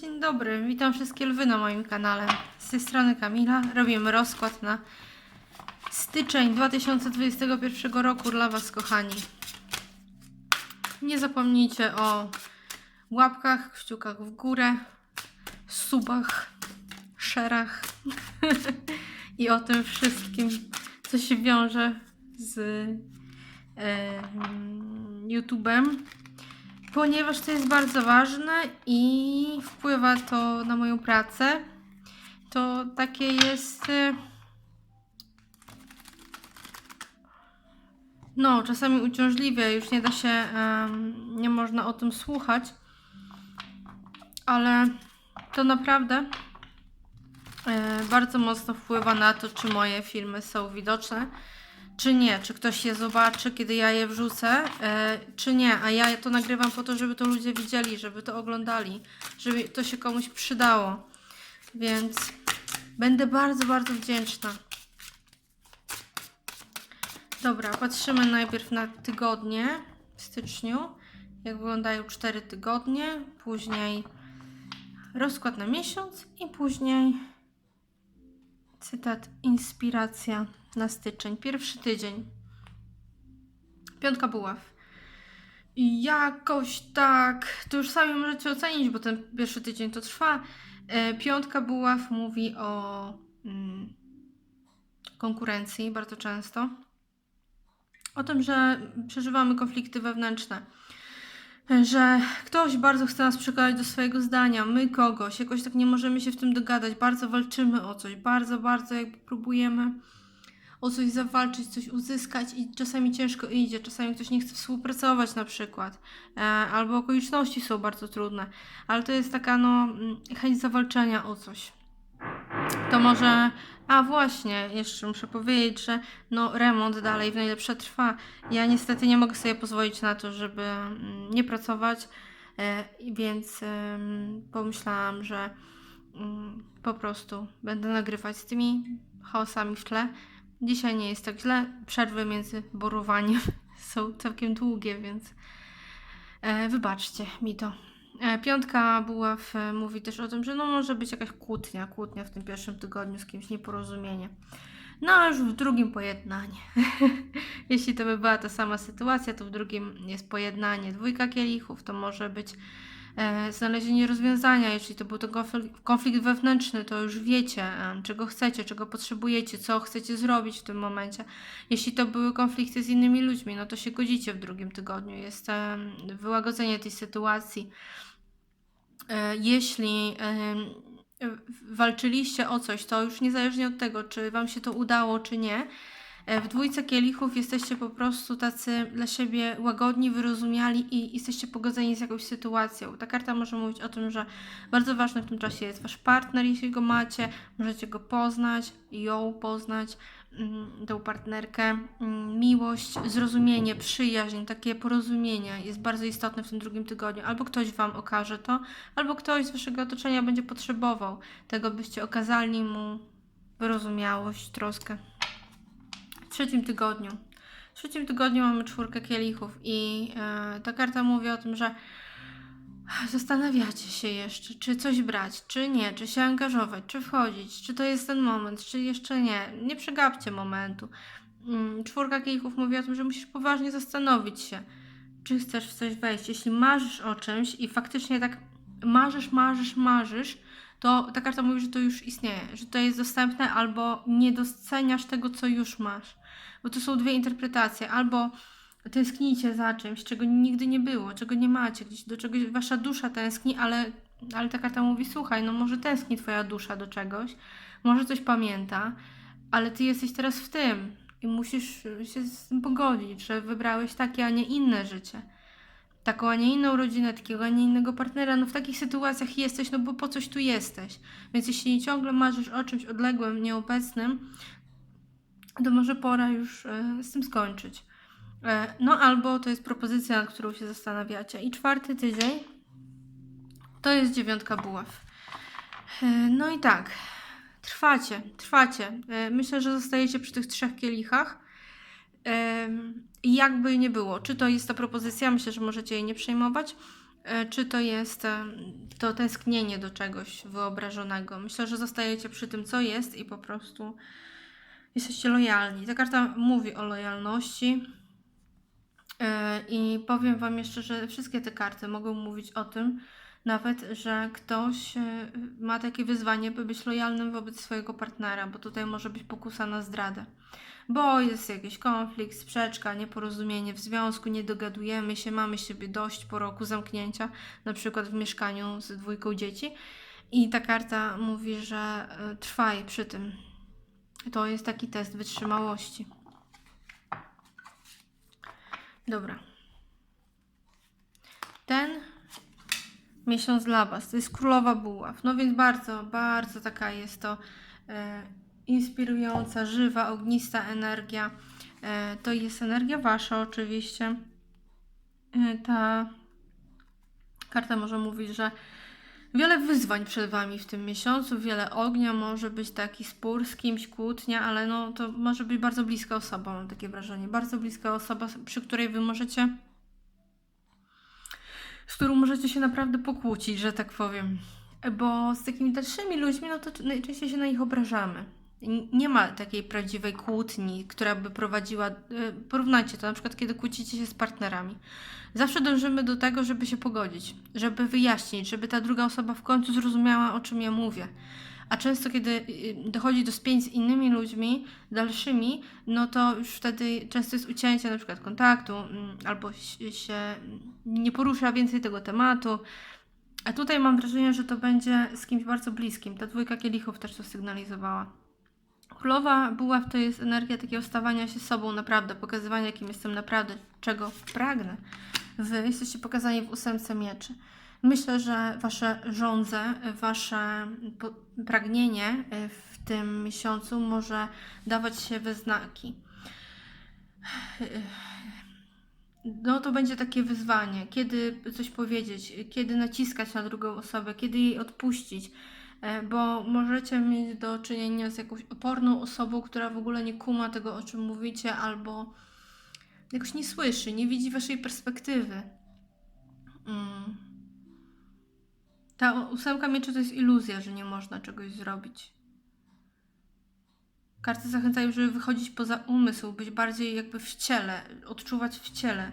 Dzień dobry, witam wszystkie lwy na moim kanale. Z tej strony Kamila. Robimy rozkład na styczeń 2021 roku dla Was, kochani. Nie zapomnijcie o łapkach, kciukach w górę, subach, szerach i o tym wszystkim, co się wiąże z e, YouTube'em ponieważ to jest bardzo ważne i wpływa to na moją pracę. To takie jest. y, No, czasami uciążliwe, już nie da się, nie można o tym słuchać, ale to naprawdę e, bardzo mocno wpływa na to, czy moje filmy są widoczne czy nie, czy ktoś je zobaczy, kiedy ja je wrzucę, e, czy nie. A ja to nagrywam po to, żeby to ludzie widzieli, żeby to oglądali, żeby to się komuś przydało. Więc będę bardzo, bardzo wdzięczna. Dobra, patrzymy najpierw na tygodnie w styczniu. Jak wyglądają 4 tygodnie, później rozkład na miesiąc i później cytat inspiracja na styczeń, pierwszy tydzień. Piątka buław. I jakoś tak, to już sami możecie ocenić, bo ten pierwszy tydzień to trwa. E, Piątka buław mówi o mm, konkurencji bardzo często. O tym, że przeżywamy konflikty wewnętrzne. Że ktoś bardzo chce nas przekonać do swojego zdania, my kogoś, jakoś tak nie możemy się w tym dogadać, bardzo walczymy o coś, bardzo, bardzo jakby próbujemy o coś zawalczyć, coś uzyskać i czasami ciężko idzie, czasami ktoś nie chce współpracować na przykład, e, albo okoliczności są bardzo trudne, ale to jest taka no chęć zawalczenia o coś. To może, a właśnie, jeszcze muszę powiedzieć, że no remont dalej w najlepsze trwa. Ja niestety nie mogę sobie pozwolić na to, żeby mm, nie pracować, e, więc pomyślałam, że mm, po prostu będę nagrywać z tymi chaosami w tle. Dzisiaj nie jest tak źle. Przerwy między borowaniem są całkiem długie, więc e, wybaczcie mi to. E, piątka była w, mówi też o tym, że no może być jakaś kłótnia, kłótnia w tym pierwszym tygodniu z kimś, nieporozumienie. No a już w drugim pojednanie. Jeśli to by była ta sama sytuacja, to w drugim jest pojednanie dwójka kielichów, to może być znalezienie rozwiązania. Jeśli to był to konflikt, wewnętrzny, to już wiecie, e, czego chcecie, czego potrzebujecie, co chcecie zrobić w tym momencie. Jeśli to były konflikty z innymi ludźmi, no to się godzicie w drugim tygodniu. Jest e, wyłagodzenie tej sytuacji. E, jeśli e, walczyliście o coś, to już niezależnie od tego, czy Wam się to udało, czy nie, e, w dwójce kielichów jesteście po prostu tacy dla siebie łagodni, wyrozumiali i jesteście pogodzeni z jakąś sytuacją. Ta karta może mówić o tym, że bardzo ważny w tym czasie jest Wasz partner, jeśli go macie, możecie go poznać, ją poznać, mm, tą partnerkę. Mm, Miłość, zrozumienie, przyjaźń, takie porozumienie jest bardzo istotne w tym drugim tygodniu. Albo ktoś Wam okaże to, albo ktoś z Waszego otoczenia będzie potrzebował tego, byście okazali mu wyrozumiałość, troskę. Trzecim tygodniu. W trzecim tygodniu mamy czwórkę kielichów i e, ta karta mówi o tym, że zastanawiacie się jeszcze, czy coś brać, czy nie, czy się angażować, czy wchodzić, czy to jest ten moment, czy jeszcze nie. Nie przegapcie momentu. Mm, Czwórka kielichów mówi o tym, że musisz poważnie zastanowić się, czy chcesz w coś wejść. Jeśli marzysz o czymś i faktycznie tak marzysz, marzysz, marzysz, to ta karta mówi, że to już istnieje, że to jest dostępne, albo nie doceniasz tego, co już masz. Bo to są dwie interpretacje. Albo tęsknicie za czymś, czego nigdy nie było, czego nie macie, gdzieś do czegoś wasza dusza tęskni, ale, ale ta karta mówi, słuchaj, no może tęskni twoja dusza do czegoś, może coś pamięta, ale ty jesteś teraz w tym i musisz się z tym pogodzić, że wybrałeś takie, a nie inne życie. Taką, a nie inną rodzinę, takiego, a nie innego partnera. No w takich sytuacjach jesteś, no bo po coś tu jesteś. Więc jeśli ciągle marzysz o czymś odległym, nieobecnym, to może pora już e, z tym skończyć. E, No albo to jest propozycja, nad którą się zastanawiacie. I czwarty tydzień to jest dziewiątka buław. E, No i tak, trwacie, trwacie. Myślę, że zostajecie przy tych trzech kielichach. Jakby nie było, czy to jest ta propozycja, myślę, że możecie jej nie przejmować, e, czy to jest e, to tęsknienie do czegoś wyobrażonego. Myślę, że zostajecie przy tym, co jest i po prostu jesteście lojalni. Ta karta mówi o lojalności. E, I powiem Wam jeszcze, że wszystkie te karty mogą mówić o tym, nawet, że ktoś ma takie wyzwanie, by być lojalnym wobec swojego partnera, bo tutaj może być pokusa na zdradę. Bo jest jakiś konflikt, sprzeczka, nieporozumienie w związku, nie dogadujemy się, mamy siebie dość po roku zamknięcia, na przykład w mieszkaniu z dwójką dzieci. I ta karta mówi, że e, trwaj przy tym. To jest taki test wytrzymałości. Dobra. Ten miesiąc dla Was to jest Królowa Buław. No więc bardzo, bardzo taka jest to e, inspirująca, żywa, ognista energia. E, to jest energia Wasza oczywiście. E, ta karta może mówić, że wiele wyzwań przed Wami w tym miesiącu, wiele ognia, może być taki spór z kimś, kłótnia, ale no to może być bardzo bliska osoba, mam takie wrażenie. Bardzo bliska osoba, przy której Wy możecie z którą możecie się naprawdę pokłócić, że tak powiem. Bo z takimi dalszymi ludźmi, no to najczęściej się na nich obrażamy. Nie ma takiej prawdziwej kłótni, która by prowadziła. y, Porównajcie to na przykład, kiedy kłócicie się z partnerami. Zawsze dążymy do tego, żeby się pogodzić, żeby wyjaśnić, żeby ta druga osoba w końcu zrozumiała, o czym ja mówię. A często, kiedy y, dochodzi do spięć z innymi ludźmi, dalszymi, no to już wtedy często jest ucięcie na przykład kontaktu, mm, albo się nie porusza więcej tego tematu. A tutaj mam wrażenie, że to będzie z kimś bardzo bliskim. Ta dwójka kielichów też to sygnalizowała. Królowa buław to jest energia takiego stawania się sobą naprawdę, pokazywania, kim jestem naprawdę, czego pragnę. Wy jesteście pokazani w ósemce mieczy. Myślę, że wasze żądze, wasze pragnienie y, w tym miesiącu może dawać się we znaki. No to będzie takie wyzwanie, kiedy coś powiedzieć, kiedy naciskać na drugą osobę, kiedy jej odpuścić, e, bo możecie mieć do czynienia z jakąś oporną osobą, która w ogóle nie kuma tego, o czym mówicie, albo jakoś nie słyszy, nie widzi waszej perspektywy. Mm. Ta ósemka mieczy to jest iluzja, że nie można czegoś zrobić. Karty zachęcają, żeby wychodzić poza umysł, być bardziej jakby w ciele, odczuwać w ciele,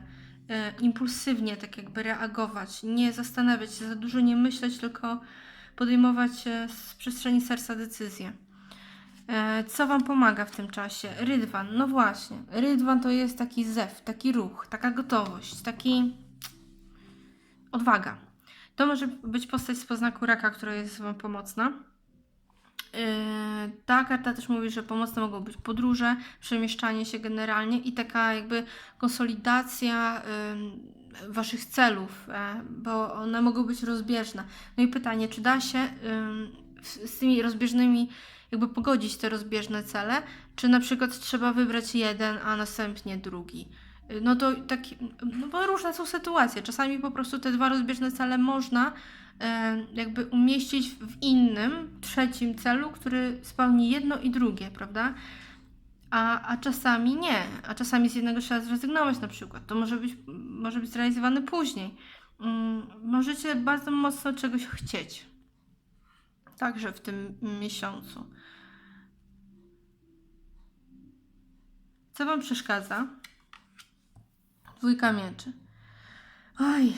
e, impulsywnie tak jakby reagować, nie zastanawiać się za dużo, nie myśleć, tylko podejmować e, z przestrzeni serca decyzje. E, co Wam pomaga w tym czasie? Rydwan, no właśnie. Rydwan to jest taki zew, taki ruch, taka gotowość, taki odwaga. To może być postać z poznaku raka, która jest Wam pomocna. Yy, Ta karta też mówi, że pomocne mogą być podróże, przemieszczanie się generalnie i taka jakby konsolidacja waszych celów, e, bo one mogą być rozbieżne. No i pytanie, czy da się z tymi rozbieżnymi jakby pogodzić te rozbieżne cele, czy na przykład trzeba wybrać jeden, a następnie drugi. Yy, No to tak, no bo różne są sytuacje. Czasami po prostu te dwa rozbieżne cele można e, jakby umieścić w innym, trzecim celu, który spełni jedno i drugie, prawda? A, a czasami nie, a czasami z jednego trzeba zrezygnować na przykład. To może być, może być zrealizowane później. Mm, Możecie bardzo mocno czegoś chcieć. Także w tym miesiącu. Co Wam przeszkadza? Dwójka mieczy. Oj,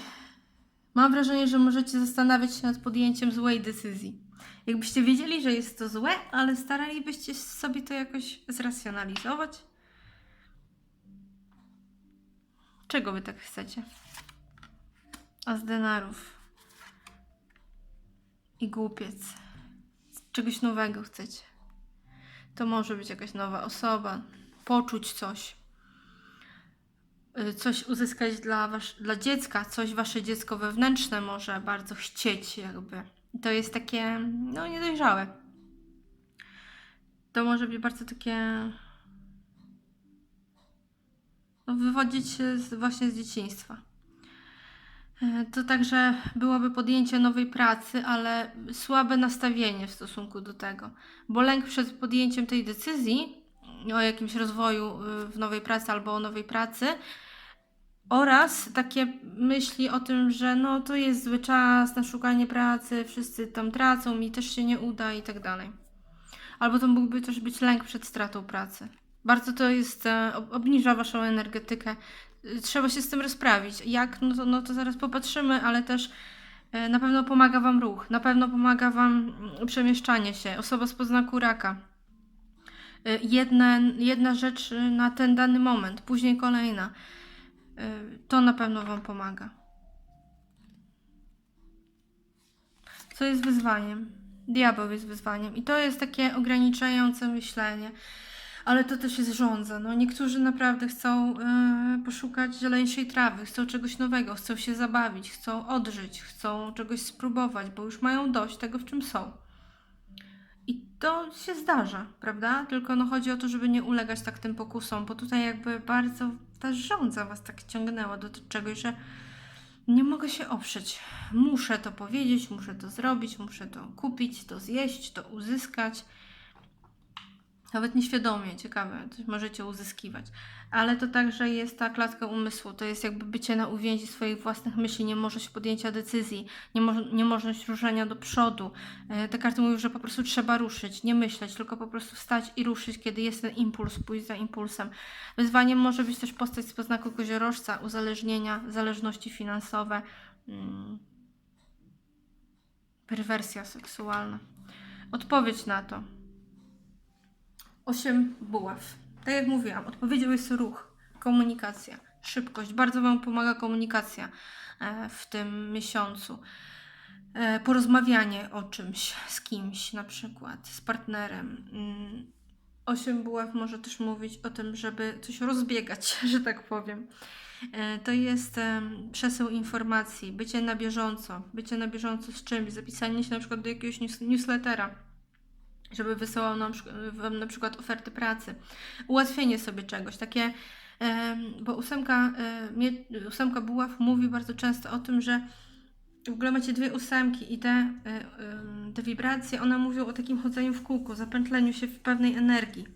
Mam wrażenie, że możecie zastanawiać się nad podjęciem złej decyzji. Jakbyście wiedzieli, że jest to złe, ale staralibyście sobie to jakoś zracjonalizować. Czego wy tak chcecie? A z denarów. I głupiec. Czegoś nowego chcecie. To może być jakaś nowa osoba, poczuć coś y, coś uzyskać dla, wasz, dla dziecka, coś wasze dziecko wewnętrzne może bardzo chcieć, jakby. To jest takie, no, niedojrzałe. To może być bardzo takie. No, wywodzić się z, właśnie z dzieciństwa. E, To także byłoby podjęcie nowej pracy, ale słabe nastawienie w stosunku do tego, bo lęk przed podjęciem tej decyzji o jakimś rozwoju y, w nowej pracy albo o nowej pracy Oraz takie myśli o tym, że no to jest zły czas na szukanie pracy, wszyscy tam tracą, mi też się nie uda i tak dalej. Albo to mógłby też być lęk przed stratą pracy. Bardzo to jest, e, ob- obniża waszą energetykę. Trzeba się z tym rozprawić. Jak? No to, no to zaraz popatrzymy, ale też e, na pewno pomaga wam ruch, na pewno pomaga wam mm, przemieszczanie się. Osoba z poznaku raka. Y, Jedna, jedna rzecz y, na ten dany moment, później kolejna. To na pewno Wam pomaga. Co jest wyzwaniem? Diabeł jest wyzwaniem. I to jest takie ograniczające myślenie. Ale to też jest żądza. No, niektórzy naprawdę chcą y, poszukać zieleńszej trawy, chcą czegoś nowego, chcą się zabawić, chcą odżyć, chcą czegoś spróbować, bo już mają dość tego, w czym są. I to się zdarza, prawda? Tylko no chodzi o to, żeby nie ulegać tak tym pokusom, bo tutaj jakby bardzo ta żądza was tak ciągnęła do czegoś, że nie mogę się oprzeć. Muszę to powiedzieć, muszę to zrobić, muszę to kupić, to zjeść, to uzyskać. Nawet nieświadomie, ciekawe, coś możecie uzyskiwać. Ale to także jest ta klatka umysłu, to jest jakby bycie na uwięzi swoich własnych myśli, niemożność podjęcia decyzji, niemoż- niemożność ruszenia do przodu. Te karty mówią, że po prostu trzeba ruszyć, nie myśleć, tylko po prostu wstać i ruszyć, kiedy jest ten impuls, pójść za impulsem. Wyzwaniem może być też postać z poznaku koziorożca, uzależnienia, zależności finansowe, mm, perwersja seksualna. Odpowiedź na to. Osiem buław. Tak jak mówiłam, odpowiedzią jest ruch, komunikacja, szybkość. Bardzo Wam pomaga komunikacja e, w tym miesiącu. E, Porozmawianie o czymś z kimś, na przykład z partnerem. Mm, Osiem buław może też mówić o tym, żeby coś rozbiegać, że tak powiem. E, To jest przesył informacji, bycie na bieżąco, bycie na bieżąco z czymś, zapisanie się na przykład do jakiegoś news- newslettera, żeby wysyłał nam Wam na przykład oferty pracy, ułatwienie sobie czegoś, takie, bo ósemka, e, ósemka buław mówi bardzo często o tym, że w ogóle macie dwie ósemki i te, e, te wibracje, one mówią o takim chodzeniu w kółku, zapętleniu się w pewnej energii.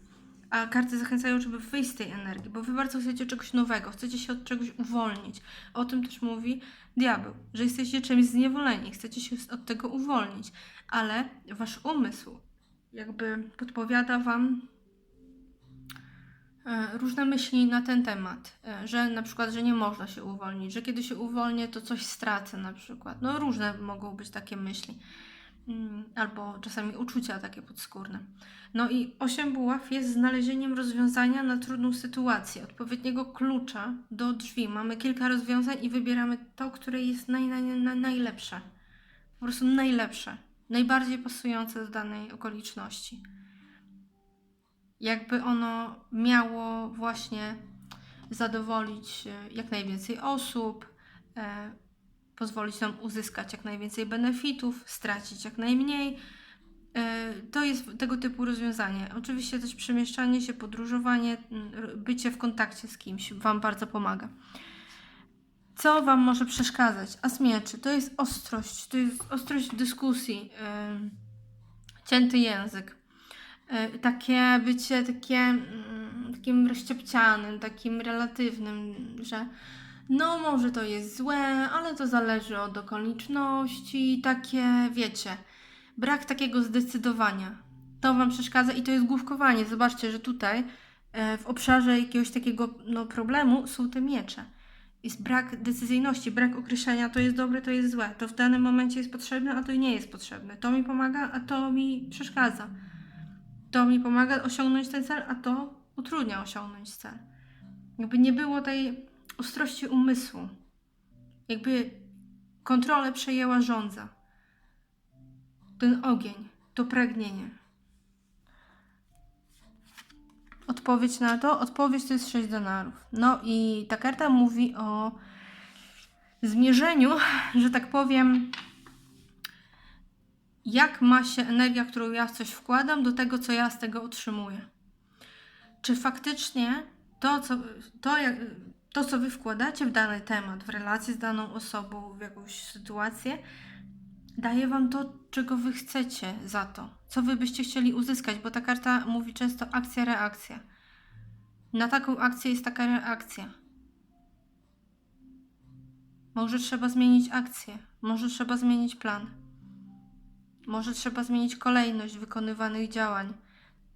A karty zachęcają, żeby wyjść z tej energii, bo wy bardzo chcecie czegoś nowego, chcecie się od czegoś uwolnić. O tym też mówi diabeł, że jesteście czymś zniewoleni, chcecie się od tego uwolnić, ale wasz umysł jakby podpowiada wam e, różne myśli na ten temat, e, że na przykład, że nie można się uwolnić, że kiedy się uwolnię, to coś stracę na przykład. No różne mogą być takie myśli. Mm, Albo czasami uczucia takie podskórne. No i osiem buław jest znalezieniem rozwiązania na trudną sytuację, odpowiedniego klucza do drzwi. Mamy kilka rozwiązań i wybieramy to, które jest naj, naj, naj, najlepsze. Po prostu najlepsze, najbardziej pasujące do danej okoliczności. Jakby ono miało właśnie zadowolić e, jak najwięcej osób, e, pozwolić nam uzyskać jak najwięcej benefitów, stracić jak najmniej. E, To jest tego typu rozwiązanie. Oczywiście też przemieszczanie się, podróżowanie, bycie w kontakcie z kimś Wam bardzo pomaga. Co Wam może przeszkadzać? As mieczy to jest ostrość, to jest ostrość dyskusji, em, cięty język. E, Takie bycie takie, mm, takim rozściepcianym, takim relatywnym, że no może to jest złe, ale to zależy od okoliczności, takie wiecie, brak takiego zdecydowania. To Wam przeszkadza i to jest główkowanie. Zobaczcie, że tutaj e, w obszarze jakiegoś takiego no, problemu są te miecze. Jest brak decyzyjności, brak określenia, to jest dobre, to jest złe. To w danym momencie jest potrzebne, a to nie jest potrzebne. To mi pomaga, a to mi przeszkadza. To mi pomaga osiągnąć ten cel, a to utrudnia osiągnąć cel. Jakby nie było tej ostrości umysłu. Jakby kontrolę przejęła żądza. Ten ogień, to pragnienie. Odpowiedź na to? Odpowiedź to jest 6 denarów. No i ta karta mówi o zmierzeniu, że tak powiem, jak ma się energia, którą ja w coś wkładam, do tego, co ja z tego otrzymuję. Czy faktycznie to, co, to, jak, to, co wy wkładacie w dany temat, w relację z daną osobą, w jakąś sytuację, daje wam to, czego wy chcecie za to, co wy byście chcieli uzyskać, bo ta karta mówi często akcja, reakcja. Na taką akcję jest taka reakcja. Może trzeba zmienić akcję, może trzeba zmienić plan, może trzeba zmienić kolejność wykonywanych działań,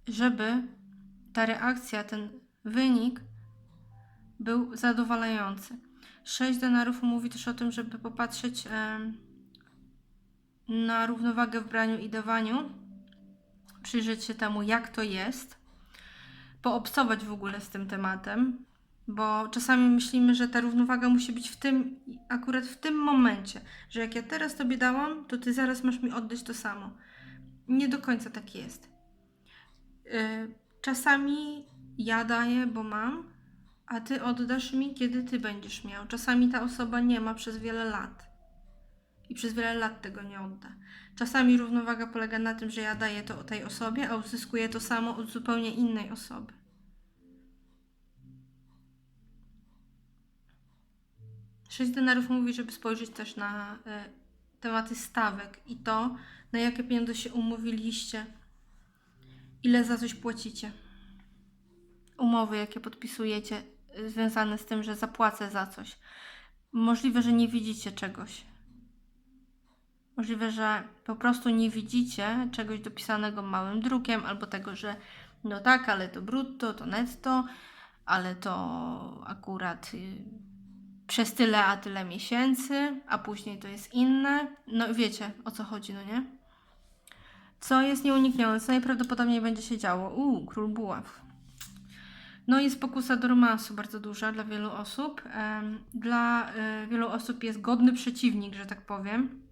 żeby ta reakcja, ten wynik był zadowalający. Sześć denarów mówi też o tym, żeby popatrzeć em, na równowagę w braniu i dawaniu, przyjrzeć się temu, jak to jest, poobcować w ogóle z tym tematem, bo czasami myślimy, że ta równowaga musi być w tym, akurat w tym momencie, że jak ja teraz tobie dałam, to ty zaraz masz mi oddać to samo. Nie do końca tak jest. Yy, Czasami ja daję, bo mam, a ty oddasz mi, kiedy ty będziesz miał. Czasami ta osoba nie ma przez wiele lat i przez wiele lat tego nie odda. Czasami równowaga polega na tym, że ja daję to tej osobie, a uzyskuję to samo od zupełnie innej osoby. Sześć denarów mówi, żeby spojrzeć też na e, tematy stawek i to, na jakie pieniądze się umówiliście, ile za coś płacicie. Umowy, jakie podpisujecie, y, związane z tym, że zapłacę za coś. Możliwe, że nie widzicie czegoś. Możliwe, że po prostu nie widzicie czegoś dopisanego małym drukiem, albo tego, że no tak, ale to brutto, to netto, ale to akurat y, przez tyle, a tyle miesięcy, a później to jest inne. No wiecie o co chodzi, no nie? Co jest nieuniknione, co najprawdopodobniej będzie się działo? Uuu, król buław. No jest pokusa do romansu bardzo duża dla wielu osób. Dla e, wielu osób jest godny przeciwnik, że tak powiem.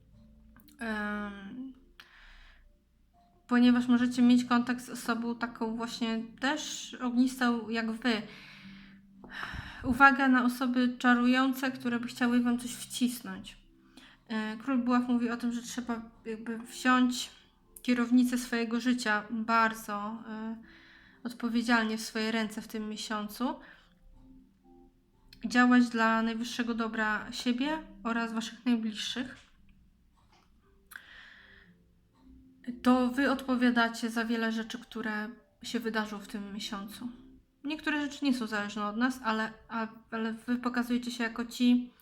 Ponieważ możecie mieć kontakt z osobą taką właśnie też ognistą jak wy. Uwaga na osoby czarujące, które by chciały wam coś wcisnąć. Król Buław mówi o tym, że trzeba jakby wziąć kierownicę swojego życia bardzo odpowiedzialnie w swoje ręce w tym miesiącu. Działać dla najwyższego dobra siebie oraz waszych najbliższych. To wy odpowiadacie za wiele rzeczy, które się wydarzą w tym miesiącu. Niektóre rzeczy nie są zależne od nas, ale, ale wy pokazujecie się jako ci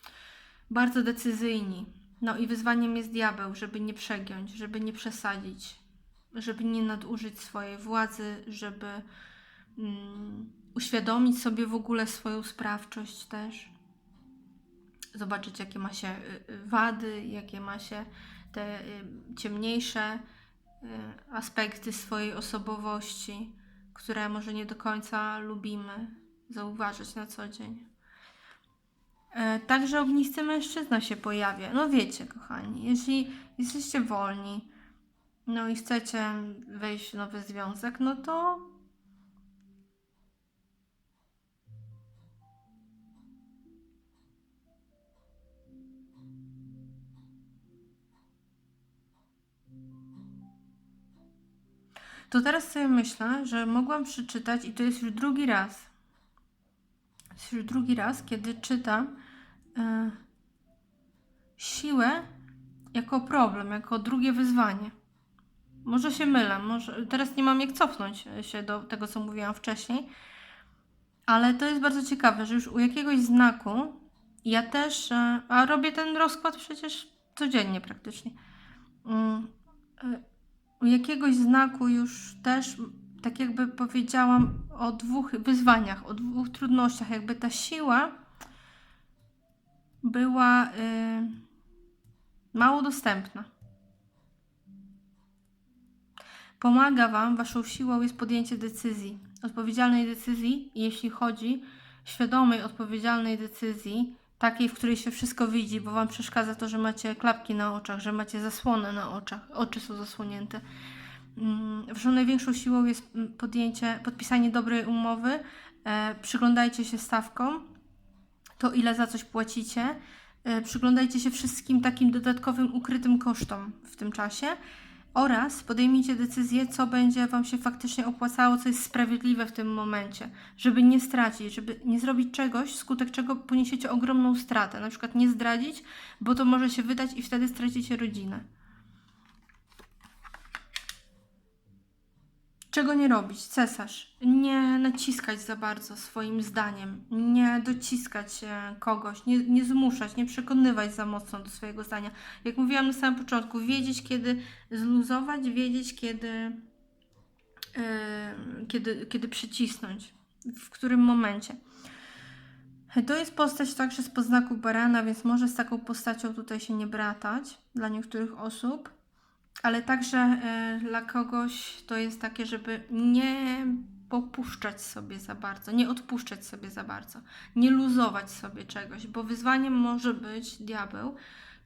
bardzo decyzyjni. No i wyzwaniem jest diabeł, żeby nie przegiąć, żeby nie przesadzić, żeby nie nadużyć swojej władzy, żeby mm, uświadomić sobie w ogóle swoją sprawczość też. Zobaczyć, jakie ma się y, y, wady, jakie ma się te y, ciemniejsze aspekty swojej osobowości, które może nie do końca lubimy zauważyć na co dzień. E, Także ognisty mężczyzna się pojawia. No wiecie, kochani, jeśli jesteście wolni, no i chcecie wejść w nowy związek, no to to teraz sobie myślę, że mogłam przeczytać i to jest już drugi raz. Jest już drugi raz, kiedy czytam e, siłę jako problem, jako drugie wyzwanie. Może się mylę, może teraz nie mam jak cofnąć się do tego, co mówiłam wcześniej, ale to jest bardzo ciekawe, że już u jakiegoś znaku ja też, e, a robię ten rozkład przecież codziennie praktycznie. Jakiegoś znaku już też, tak jakby powiedziałam, o dwóch wyzwaniach, o dwóch trudnościach, jakby ta siła była y, mało dostępna. Pomaga Wam, Waszą siłą jest podjęcie decyzji, odpowiedzialnej decyzji, jeśli chodzi, świadomej, odpowiedzialnej decyzji, takiej, w której się wszystko widzi, bo Wam przeszkadza to, że macie klapki na oczach, że macie zasłonę na oczach, oczy są zasłonięte. Mm, Waszą największą siłą jest mm, podjęcie, podpisanie dobrej umowy, e, przyglądajcie się stawkom, to ile za coś płacicie, e, przyglądajcie się wszystkim takim dodatkowym, ukrytym kosztom w tym czasie oraz podejmijcie decyzję, co będzie Wam się faktycznie opłacało, co jest sprawiedliwe w tym momencie, żeby nie stracić, żeby nie zrobić czegoś, skutek czego poniesiecie ogromną stratę, na przykład nie zdradzić, bo to może się wydać i wtedy stracicie rodzinę. Czego nie robić? Cesarz. Nie naciskać za bardzo swoim zdaniem. Nie dociskać e, kogoś. Nie, nie zmuszać, nie przekonywać za mocno do swojego zdania. Jak mówiłam na samym początku, wiedzieć kiedy zluzować, wiedzieć kiedy, e, kiedy, kiedy przycisnąć. W którym momencie. To jest postać także z poznaku barana, więc może z taką postacią tutaj się nie bratać dla niektórych osób, ale także e, dla kogoś to jest takie, żeby nie popuszczać sobie za bardzo, nie odpuszczać sobie za bardzo, nie luzować sobie czegoś, bo wyzwaniem może być diabeł,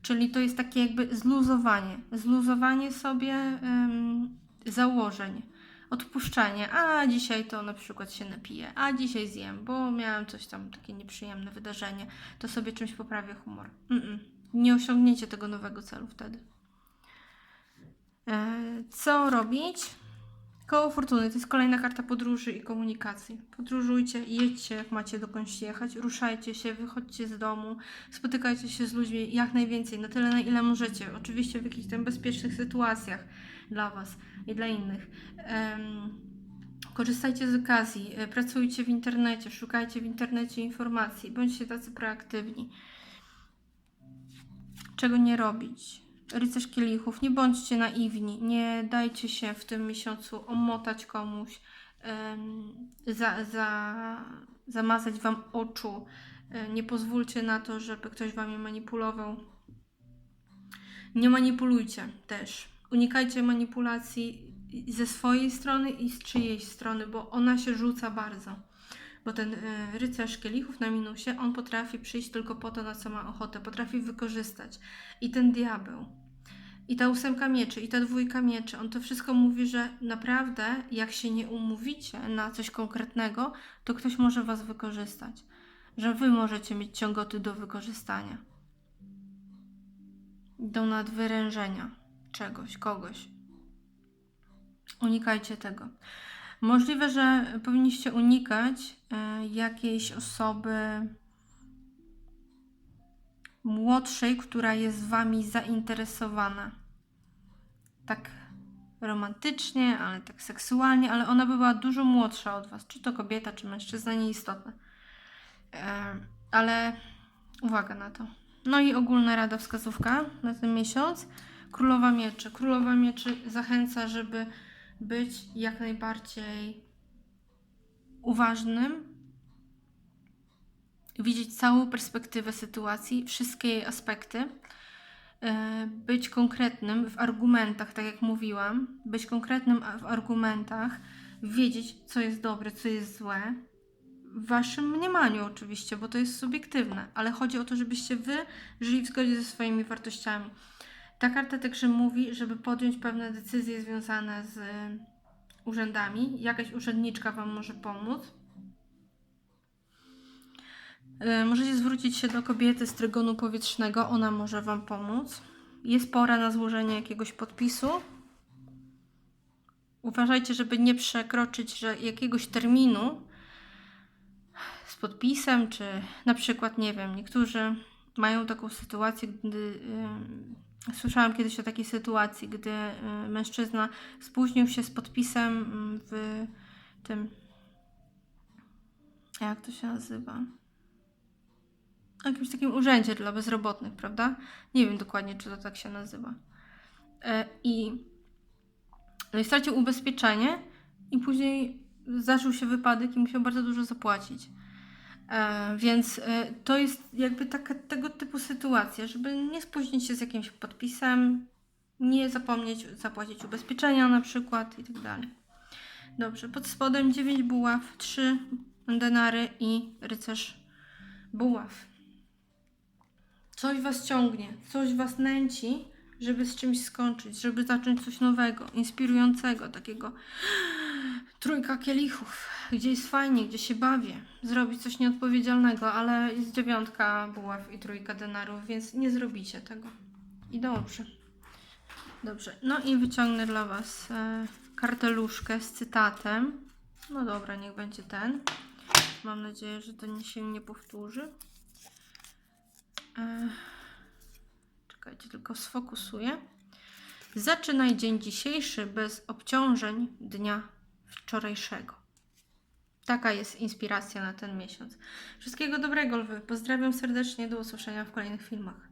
czyli to jest takie jakby zluzowanie, zluzowanie sobie em, założeń odpuszczanie, a dzisiaj to na przykład się napiję, a dzisiaj zjem, bo miałam coś tam, takie nieprzyjemne wydarzenie, to sobie czymś poprawię humor. Mm-mm. Nie osiągniecie tego nowego celu wtedy. E, co robić? Koło Fortuny to jest kolejna karta podróży i komunikacji. Podróżujcie, jedźcie jak macie dokądś jechać, ruszajcie się, wychodźcie z domu, spotykajcie się z ludźmi jak najwięcej, na tyle na ile możecie. Oczywiście w jakichś tam bezpiecznych sytuacjach dla Was i dla innych. Korzystajcie z okazji, e, pracujcie w internecie, szukajcie w internecie informacji, bądźcie tacy proaktywni. Czego nie robić? Rycerz kielichów, nie bądźcie naiwni, nie dajcie się w tym miesiącu omotać komuś, za, za, zamazać Wam oczu, e, nie pozwólcie na to, żeby ktoś Wami manipulował. Nie manipulujcie też. Unikajcie manipulacji ze swojej strony i z czyjejś strony, bo ona się rzuca bardzo. Bo ten y, rycerz kielichów na minusie, on potrafi przyjść tylko po to, na co ma ochotę, potrafi wykorzystać. I ten diabeł, i ta ósemka mieczy, i ta dwójka mieczy, on to wszystko mówi, że naprawdę, jak się nie umówicie na coś konkretnego, to ktoś może was wykorzystać. Że wy możecie mieć ciągoty do wykorzystania, do nadwyrężenia czegoś, kogoś. Unikajcie tego. Możliwe, że powinniście unikać e, jakiejś osoby młodszej, która jest wami zainteresowana. Tak romantycznie, ale tak seksualnie, ale ona by była dużo młodsza od was. Czy to kobieta, czy mężczyzna, nieistotne. E, ale uwaga na to. No i ogólna rada wskazówka na ten miesiąc. Królowa Mieczy. Królowa Mieczy zachęca, żeby być jak najbardziej uważnym, widzieć całą perspektywę sytuacji, wszystkie jej aspekty, e, być konkretnym w argumentach, tak jak mówiłam, być konkretnym w argumentach, wiedzieć, co jest dobre, co jest złe. W waszym mniemaniu, oczywiście, bo to jest subiektywne, ale chodzi o to, żebyście wy żyli w zgodzie ze swoimi wartościami. Ta karta także mówi, żeby podjąć pewne decyzje związane z urzędami. Jakaś urzędniczka Wam może pomóc. E, Możecie zwrócić się do kobiety z trygonu powietrznego, ona może Wam pomóc. Jest pora na złożenie jakiegoś podpisu. Uważajcie, żeby nie przekroczyć jakiegoś terminu z podpisem, czy na przykład, nie wiem, niektórzy mają taką sytuację, gdy Słyszałam kiedyś o takiej sytuacji, gdy y, mężczyzna spóźnił się z podpisem mm, w tym. Jak to się nazywa? Jakimś takim urzędzie dla bezrobotnych, prawda? Nie wiem dokładnie, czy to tak się nazywa. E, I, no i stracił ubezpieczenie, i później zaczął się wypadek i musiał bardzo dużo zapłacić. E, więc e, to jest jakby taka tego typu sytuacja, żeby nie spóźnić się z jakimś podpisem, nie zapomnieć zapłacić ubezpieczenia na przykład i tak dalej. Dobrze, pod spodem 9 buław, 3 denary i rycerz buław. Coś was ciągnie, coś was nęci, żeby z czymś skończyć, żeby zacząć coś nowego, inspirującego, takiego trójka kielichów, gdzie jest fajnie, gdzie się bawię, zrobić coś nieodpowiedzialnego, ale jest dziewiątka buław i trójka denarów, więc nie zrobicie tego. I dobrze. Dobrze, no i wyciągnę dla Was e, karteluszkę z cytatem. No dobra, niech będzie ten. Mam nadzieję, że to się nie powtórzy. E, czekajcie, tylko sfokusuję. Zaczynaj dzień dzisiejszy bez obciążeń dnia wczorajszego. Taka jest inspiracja na ten miesiąc. Wszystkiego dobrego, lwy. Pozdrawiam serdecznie. Do usłyszenia w kolejnych filmach.